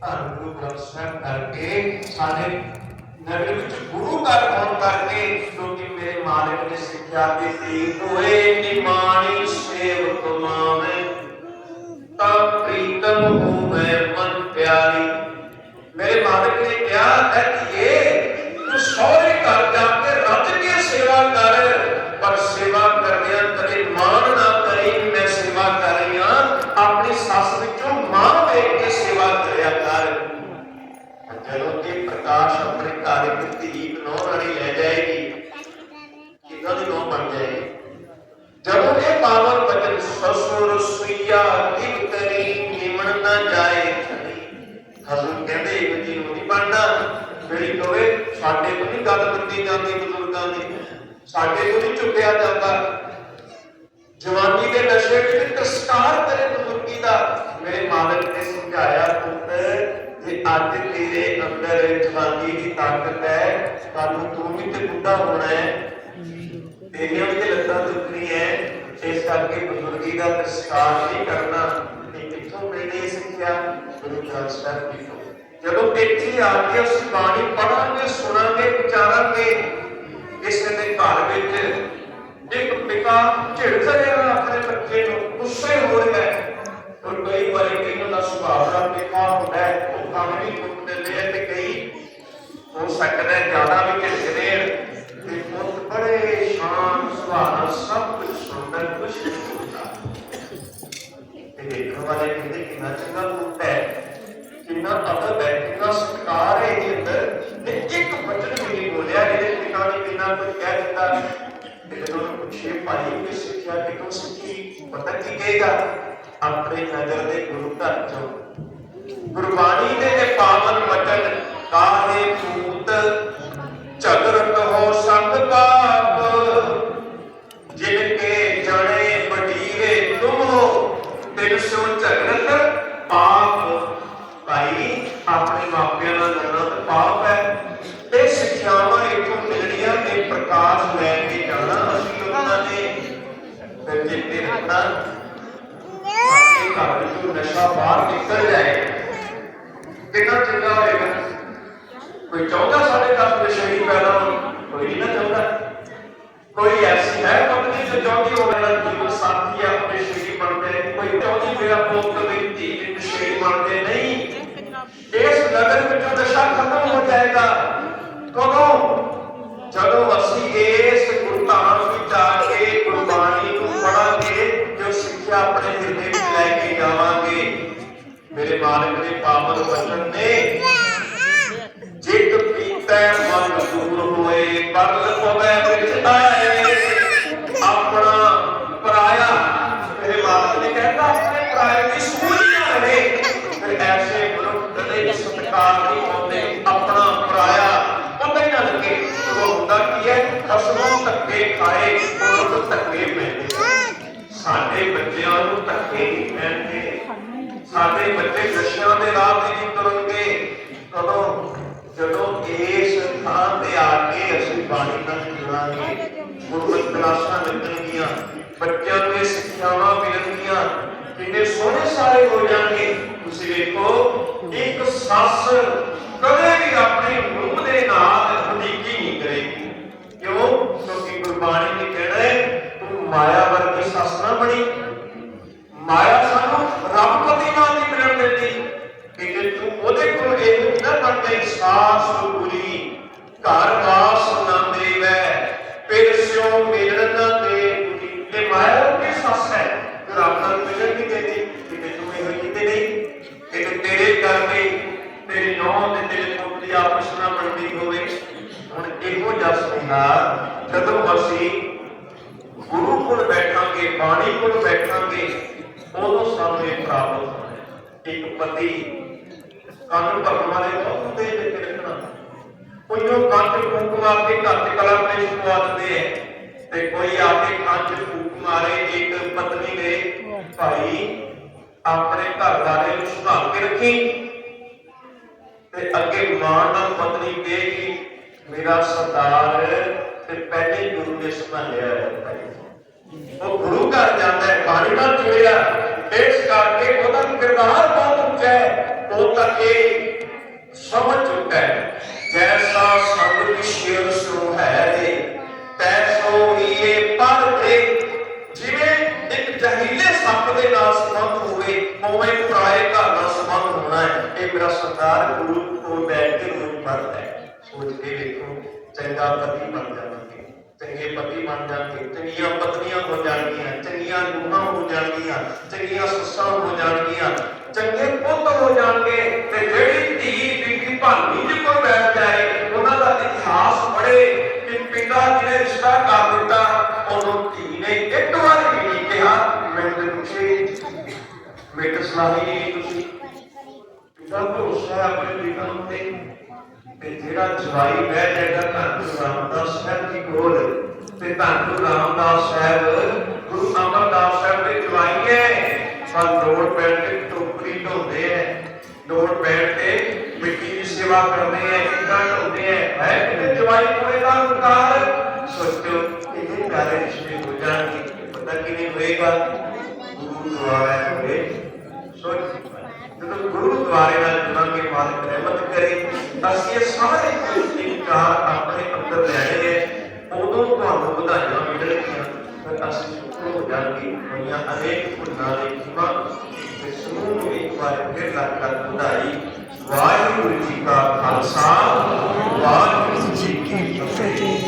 ਧੰਨ ਗੁਰੂ ਗ੍ਰੰਥ ਸਾਹਿਬ ਕਰਕੇ ਸਾਡੇ ਨਗਰ ਵਿੱਚ ਗੁਰੂ ਘਰ ਹੋਣ ਕਰਕੇ ਕਿਉਂਕਿ ਮੇਰੇ ਮਾਲਕ ਨੇ ਸਿੱਖਿਆ ਦਿੱਤੀ ਹੋਏ ਨਿਮਾਣੀ ਸੇਵਕ ਮਾਵੇਂ। ਸਾਡੇ ਤੋਂ ਨਹੀਂ ਚੁੱਕਿਆ ਜਾਂਦਾ। ਜਵਾਨੀ ਦੇ ਨਸ਼ੇ ਵਿੱਚ ਤਸਕਾਰ ਕਰੇ ਬਜ਼ੁਰਗੀ ਦਾ। ਮੇਰੇ ਮਾਲਕ ਨੇ ਸਮਝਾਇਆ, ਪੁੱਤ, ਜੇ ਅੱਜ ਤੇਰੇ ਅੰਦਰ ਜਵਾਨੀ ਦੀ ਤਾਕਤ ਹੈ ਕੱਲ ਤੂੰ ਵੀ ਤੇ ਬੁੱਢਾ ਹੋਣਾ ਹੈ। ਤੇਰੀਆਂ ਵੀ ਤੇ ਲੱਤਾਂ ਦੁਖਣੀ ਹੈ। ਇਸ ਕਰਕੇ ਬਜ਼ੁਰਗੀ ਦਾ ਤਸਕਾਰ ਨਹੀਂ ਕਰਨਾ। ਇਹ ਕਿੱਥੋਂ ਮਿਲਣੀ ਸਿੱਖਿਆ? ਗੁਰੂ ਗ੍ਰੰਥ ਸਾਹਿਬ ਜੀ ਤੋਂ। ਜਦੋਂ ਇੱਥੇ ਆ ਕੇ ਅਸੀਂ ਬਾਣੀ ਪੜਾਂਗੇ ਸੁਣਾਂਗੇ, ਵਿਚਾਰਾਂਗੇ ਕਿਸੇ ਦੇ ਘਰ ਵਿੱਚ ਇੱਕ ਪਿਤਾ ਝਿੜਕ ਰਿਹਾ ਆਪਣੇ ਬੱਚੇ ਨੂੰ ਗੁੱਸੇ ਹੋ ਰਿਹਾ ਹੈ। ਔਰ ਕਈ ਵਾਰੀ ਕਿਹਨਾਂ ਦਾ ਸੁਭਾਅ ਦਾ ਪਿਤਾ ਹੁੰਦਾ ਹੈ ਉਹ ਕੰਮ ਵੀ ਚੁੱਕ ਦਿੰਦੇ ਆ ਤੇ ਕਈ ਹੋ ਸਕਦਾ ਹੈ ਜ਼ਿਆਦਾ ਵੀ ਝਿੜਕਦੇ ਆ ਤੇ ਪੁੱਤ ਬੜੇ ਸ਼ਾਨ ਸੁਭਾਅ ਨਾਲ ਸਭ ਕੁਝ ਸੁਣਦਾ, ਕੁਝ ਨਹੀਂ ਹੁੰਦਾ ਤੇ ਦੇਖਣ ਵਾਲੇ ਕਹਿੰਦੇ, ਕਿੰਨਾ ਚੰਗਾ ਪੁੱਤ ਹੈ। ਕਿੰਨਾ ਅਦਬ ਹੈ, ਕਿੰਨਾ ਸਤਿਕਾਰ ਹੈ ਇਹਦੇ ਅੰਦਰ। ਤੇ ਇੱਕ ਬਚਨ ਵੀ ਨਹੀਂ ਬੋਲਿਆ ਇਹਦੇ ਪਿਤਾ ਕੁਝ ਕਹਿ ਦਿੱਤਾ ਤੇ ਜਦੋਂ ਪੁੱਛੇ ਭਾਈ ਕਿ ਸਿੱਖਿਆ ਕਿਤੋਂ ਸਿੱਖੀ ਪਤਾ ਕੀ ਕਹੇਗਾ? ਆਪਣੇ ਨਜ਼ਰ ਦੇ ਗੁਰੂ ਘਰ ਚੋਂ ਗੁਰਬਾਣੀ ਦੇ ਇਹ ਪਾਵਨ ਵਚਨ, ਕਾਹੇ ਭੂਤ ਝਗੜਤ ਹੋ ਸੰਗ ਪਾਪ ਜਿਨ ਕੇ ਜਣੇ ਬਡੀਰੇ ਤੁਮ ਹੋ, ਤਿਨ ਸੋ ਝਗੜਤ ਪਾਪ। ਭਾਈ, ਆਪਣੇ ਮਾਪਿਆਂ ਦਾ ਲੜਨਾ ਪਾਪ ਹੈ। ਜਿੱਤੇ ਰੱਖਣਾ ਸਾਡੇ ਘਰ ਵਿੱਚੋਂ ਨਸ਼ਾ ਬਾਹਰ ਨਿਕਲ ਜਾਏ ਕਿੰਨਾ ਚੰਗਾ ਹੋਏਗਾ ਕੋਈ ਚਾਹੁੰਦਾ ਸਾਡੇ ਘਰ ਵਿੱਚ ਨਸ਼ੇ ਪੈਦਾ ਹੋਣ ਕੋਈ ਨਹੀਂ ਨਾ ਚਾਹੁੰਦਾ ਕੋਈ ਐਸੀ ਹੈ ਪਤਨੀ ਜੋ ਚਾਹੁੰਦੀ ਹੋਵੇ ਮੇਰਾ ਜੀਵਨ ਸਾਥੀ ਹੋਏ ਪਰਲ ਪਵੇ ਵਿੱਚ ਆਏ ਆਪਣਾ ਪਰਾਇਆ ਮੇਰੇ ਮਾਲਕ ਨੇ ਕਹਿੰਦਾ ਆਪਣੇ ਪਰਾਏ ਦੀ ਸੂਝ ਨਾ ਰਹੇ ਫਿਰ ਐਸੇ ਮਨੁੱਖ ਕਦੇ ਵੀ ਸਤਿਕਾਰ ਨਹੀਂ ਪਾਉਂਦੇ ਆਪਣਾ ਪਰਾਇਆ ਪਤਾ ਹੀ ਨਾ ਲੱਗੇ ਉਹ ਹੁੰਦਾ ਕੀ ਹੈ ਖਸਮੋਂ ਧੱਕੇ ਖਾਏ ਉਹ ਧੱਕੇ ਪੈਂਦੇ ਸਾਡੇ ਬੱਚਿਆਂ ਨੂੰ ਧੱਕੇ ਨਹੀਂ ਪੈਣਗੇ ਸਾਡੇ ਬੱਚੇ ਨਸ਼ਿਆਂ ਦੇ ਰਾਹ ਤੇ ਨਹੀਂ ਤੁਰਨਗੇ ਕਦੋਂ ਜਦੋਂ ਇਸ ਥਾਂ ਤੇ ਆ ਕੇ ਅਸੀਂ ਬਾਣੀ ਨਾਲ ਜੁੜਾਂਗੇ ਗੁਰਮਤਿ ਕਲਾਸਾਂ ਲੱਗਣਗੀਆਂ ਬੱਚਿਆਂ ਨੂੰ ਇਹ ਸਿੱਖਿਆਵਾਂ ਮਿਲਣਗੀਆਂ ਕਿੰਨੇ ਸੋਹਣੇ ਸਾਰੇ ਹੋ ਜਾਣਗੇ ਤੁਸੀਂ ਵੇਖੋ ਇੱਕ ਸੱਸ ਕਦੇ ਵੀ ਆਪਣੀ ਨੂੰਹ ਦੇ ਨਾਲ ਵਧੀਕੀ ਨਹੀਂ ਕਰੇਗੀ। ਕਿਉਂ? ਕਿਉਂਕਿ ਗੁਰਬਾਣੀ ਨੇ ਕਹਿਣਾ ਹੈ, ਤੂੰ ਮਾਇਆ ਵਰਗੀ ਸੱਸ ਨਾ ਬਣੀ। ਮਾਇਆ ਸਾਨੂੰ ਰੱਬ ਕਦੀ ਨਾਲ ਨਹੀਂ ਮਿਲਣ ਦਿੰਦੀ। ਕਿ ਜੇ ਤੂੰ ਉਹਦੇ ਕੋਲ ਇਹ ਨਾ ਬਣਦੇ ਸਾਸ ਗੁਰੀ, ਘਰ ਵਾਸ ਜਿਹਾ ਸੁਣਾ ਅਸੀਂ ਗੁਰੂ ਕੋਲ ਬੈਠਾਂਗੇ ਬਾਣੀ ਕੋਲ ਬੈਠਾਂਗੇ, ਉਦੋਂ ਸਾਨੂੰ ਇਹ ਪ੍ਰਾਪਤ ਹੋਣਾ ਇੱਕ ਪਤੀ ਕਾਨੂੰਨ ਭਰਨ ਵਾਲੇ ਬਹੁਤ ਦੇ ਦੇ ਰੱਖਣਾ। ਕੋਈ ਉਹ ਕੰਨ ਫੂਕ ਮਾਰ ਕੇ ਘਰ ਚ ਕਲਾ ਤੇ ਪਵਾ ਦਿੰਦੇ ਹੈ ਤੇ ਕੋਈ ਆ ਕੇ ਕੰਨ ਫੂਕ ਮਾਰੇ, ਇੱਕ ਪਤਨੀ ਨੇ ਭਾਈ ਆਪਣੇ ਘਰ ਵਾਲੇ ਨੂੰ ਸੁਧਾਰ ਕੇ ਰੱਖੀ ਤੇ ਅੱਗੇ ਮਾਂ ਨਾਲ ਪਤਨੀ ਕਹੇਗੀ ਮੇਰਾ ਸਰਦਾਰ ਪਹਿਲੇ ਗੁਰੂ ਨੇ ਹੈ ਉਹ ਗੁਰੂ ਘਰ ਜਾਂਦਾ ਹੈ, ਬਾਣੀ ਨਾਲ ਜੁੜਿਆ ਇਸ ਕਰਕੇ ਉਹਦਾ ਕਿਰਦਾਰ ਬਹੁਤ ਉੱਚਾ ਹੈ। ਉਹ ਤੱਕ ਇਹ ਸਮਝ ਚੁੱਕਾ ਹੈ, ਜੈਸਾ ਸੰਗ ਵਿਸ਼ੇਰ ਸੋ ਹੈ ਰੇ ਤੈਸੋ ਹੀ ਇਹ ਪਰ ਤੇ, ਜਿਵੇਂ ਇੱਕ ਜ਼ਹਿਰੀਲੇ ਸੱਪ ਦੇ ਨਾਲ ਸੰਬੰਧ ਹੋਵੇ, ਉਵੇਂ ਪੁਰਾਏ ਘਰ ਨਾਲ ਸੰਬੰਧ ਹੋਣਾ ਹੈ। ਇਹ ਮੇਰਾ ਸਰਦਾਰ ਗੁਰੂ ਕੋਲ ਬੈਠ ਕੇ ਰੋਜ਼ ਪੜ੍ਹਦਾ ਹੈ। ਸੋਚ ਕੇ ਵੇਖੋ, ਚੰਗਾ ਪਤੀ ਬਣ ਜਾਵਾਂਗੇ ਚੰਗੇ ਪਤੀ ਬਣ ਜਾਣਗੇ, ਚੰਗੀਆਂ ਪਤਨੀਆਂ ਹੋ ਜਾਣਗੀਆਂ, ਚੰਗੀਆਂ ਨੂੰਹਾਂ ਹੋ ਜਾਣਗੀਆਂ, ਚੰਗੀਆਂ ਸੱਸਾਂ ਹੋ ਜਾਣਗੀਆਂ, ਚੰਗੇ ਪੁੱਤ ਹੋ ਜਾਣਗੇ ਤੇ ਜਿਹੜੀ ਧੀ ਬੀਬੀ ਭਾਨੀ ਜੀ ਕੋਲ ਬੈਠ ਜਾਏ, ਉਹਨਾਂ ਦਾ ਇਤਿਹਾਸ ਪੜ੍ਹੇ, ਕਿ ਪਿਤਾ ਜੀ ਨੇ ਰਿਸ਼ਤਾ ਕਰ ਦਿੱਤਾ, ਉਹਨੂੰ ਧੀ ਨੇ ਇੱਕ ਵਾਰ ਵੀ ਨਹੀਂ ਕਿਹਾ, ਮੈਨੂੰ ਤੇ ਪੁੱਛੇ ਮੇਰੇ ਸਲਾਹੀ ਨਹੀਂ ਤੁਸੀਂ ਪਿਤਾ ਭਰੋਸਾ ਹੈ ਆਪਣੇ ਪਿਤਾ ਉੱਤੇ ਤੇ ਜਿਹੜਾ ਜਵਾਈ ਬਹਿ ਜਾਏਗਾ ਧੰਨ ਗੁਰੂ ਰਾਮਦਾਸ ਸਾਹਿਬ ਜੀ ਕੋਲ, ਤੇ ਧੰਨ ਗੁਰੂ ਰਾਮਦਾਸ ਸਾਹਿਬ, ਗੁਰੂ ਅਮਰਦਾਸ ਸਾਹਿਬ ਦੇ ਜਵਾਈ ਹੈ ਪਰ ਲੋੜ ਪੈਣ ਤੇ ਟੋਕਰੀ ਢੋਂਦੇ ਐ। ਲੋੜ ਪੈਣ ਤੇ ਮਿੱਟੀ ਦੀ ਸੇਵਾ ਕਰਦੇ ਐ ਕਿੰਨਾ ਢੋਂਦੇ ਐ। ਹੈ ਕਿ ਜਵਾਈ ਕੋਲੇ ਦਾ ਮੁਕਾਰ ਸੋਚੋ ਇਹ ਪਿਆਰੇ ਰਿਸ਼ਤੇ ਹੋ ਜਾਣਗੇ। ਪਤਾ ਕਿਵੇਂ ਹੋਏਗਾ? ਗੁਰੂ ਦੁਆਰਾ ਹੋਏ ਸੋਚ ਜਦੋਂ ਗੁਰੂ ਦੁਆਰੇ ਨਾਲ ਜੁੜਾਂਗੇ ਮਾਲਕ ਰਹਿਮਤ ਕਰੇ ਅਸੀਂ ਇਹ ਸਾਰੇ ਇਨਕਾਰ ਆਪਣੇ ਅੰਦਰ ਲੈਣੇ ਹੈ ਉਦੋਂ ਤੁਹਾਨੂੰ ਵਧਾਈਆਂ ਮਿਲਣਗੀਆਂ। ਫਿਰ ਅਸੀਂ ਸ਼ੁਕਰ ਹੋ ਜਾਣਗੇ ਹੋਈਆਂ ਅਨੇਕ ਭੁੱਲਾਂ ਦੇ ਖਿਮਾ ਤੇ ਸਮੂਹ ਨੂੰ ਇੱਕ ਵਾਰ ਫਿਰ ਲੱਖ ਲੱਖ ਵਧਾਈ। ਵਾਹਿਗੁਰੂ ਜੀ ਕਾ ਖਾਲਸਾ। ਵਾਹਿਗੁਰੂ ਜੀ ਕੀ ਫਤਿਹ।